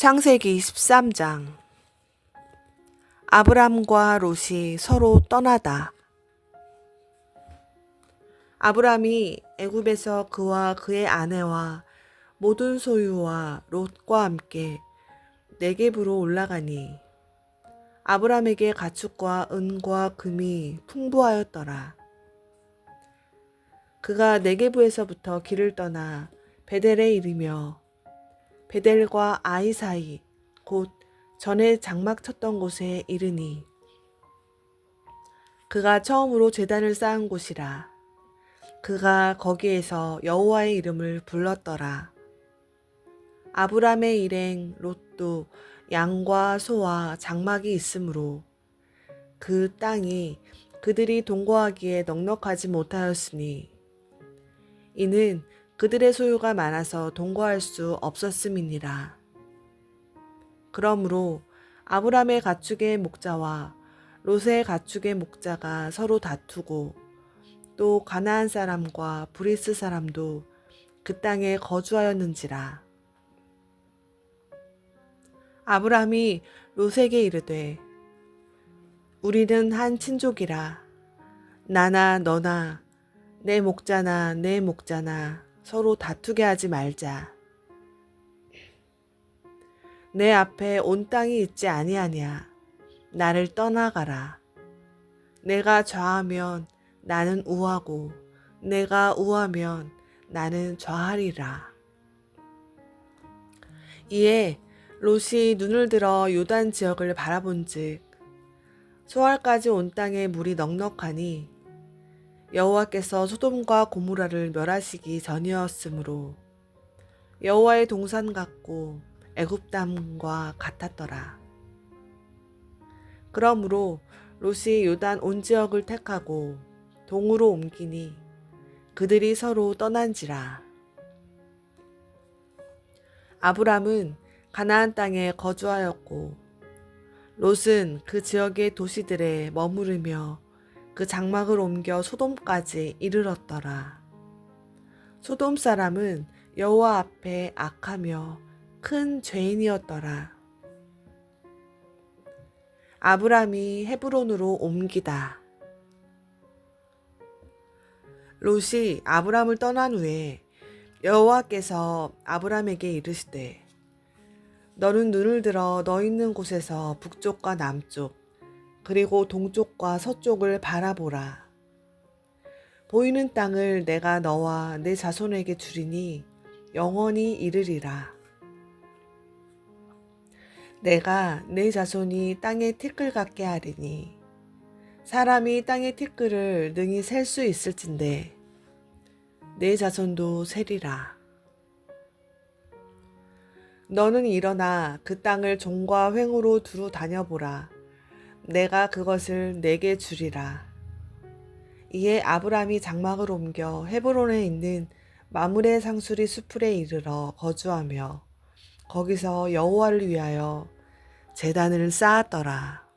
창세기 13장 아브람과 롯이 서로 떠나다. 아브람이 애굽에서 그와 그의 아내와 모든 소유와 롯과 함께 네겝으로 올라가니 아브람에게 가축과 은과 금이 풍부하였더라. 그가 네겝에서부터 길을 떠나 베델에 이르며 베델과 아이 사이 곧 전에 장막 쳤던 곳에 이르니 그가 처음으로 제단을 쌓은 곳이라. 그가 거기에서 여호와의 이름을 불렀더라. 아브람의 일행 롯도 양과 소와 장막이 있으므로 그 땅이 그들이 동거하기에 넉넉하지 못하였으니 이는 그들의 소유가 많아서 동거할 수 없었음이니라. 그러므로 아브람의 가축의 목자와 롯의 가축의 목자가 서로 다투고 또 가나안 사람과 브리스 사람도 그 땅에 거주하였는지라. 아브람이 롯에게 이르되 우리는 한 친족이라 나나 너나 내 목자나 내 목자나 서로 다투게 하지 말자. 내 앞에 온 땅이 있지 아니하냐. 나를 떠나가라. 내가 좌하면 나는 우하고 내가 우하면 나는 좌하리라. 이에 롯이 눈을 들어 요단 지역을 바라본즉 소알까지 온 땅에 물이 넉넉하니 여호와께서 소돔과 고모라를 멸하시기 전이었으므로 여호와의 동산 같고 애굽 땅과 같았더라. 그러므로 롯이 요단 온 지역을 택하고 동으로 옮기니 그들이 서로 떠난지라. 아브람은 가나안 땅에 거주하였고 롯은 그 지역의 도시들에 머무르며 그 장막을 옮겨 소돔까지 이르렀더라. 소돔 사람은 여호와 앞에 악하며 큰 죄인이었더라. 아브람이 헤브론으로 옮기다. 롯이 아브람을 떠난 후에 여호와께서 아브람에게 이르시되 너는 눈을 들어 너 있는 곳에서 북쪽과 남쪽 그리고 동쪽과 서쪽을 바라보라. 보이는 땅을 내가 너와 내 자손에게 주리니 영원히 이르리라. 내가 내 자손이 땅의 티끌 같게 하리니 사람이 땅의 티끌을 능히 셀 수 있을진데 내 자손도 세리라. 너는 일어나 그 땅을 종과 횡으로 두루 다녀보라. 내가 그것을 내게 주리라. 이에 아브람이 장막을 옮겨 헤브론에 있는 마물의 상수리 수풀에 이르러 거주하며 거기서 여호와를 위하여 제단을 쌓았더라.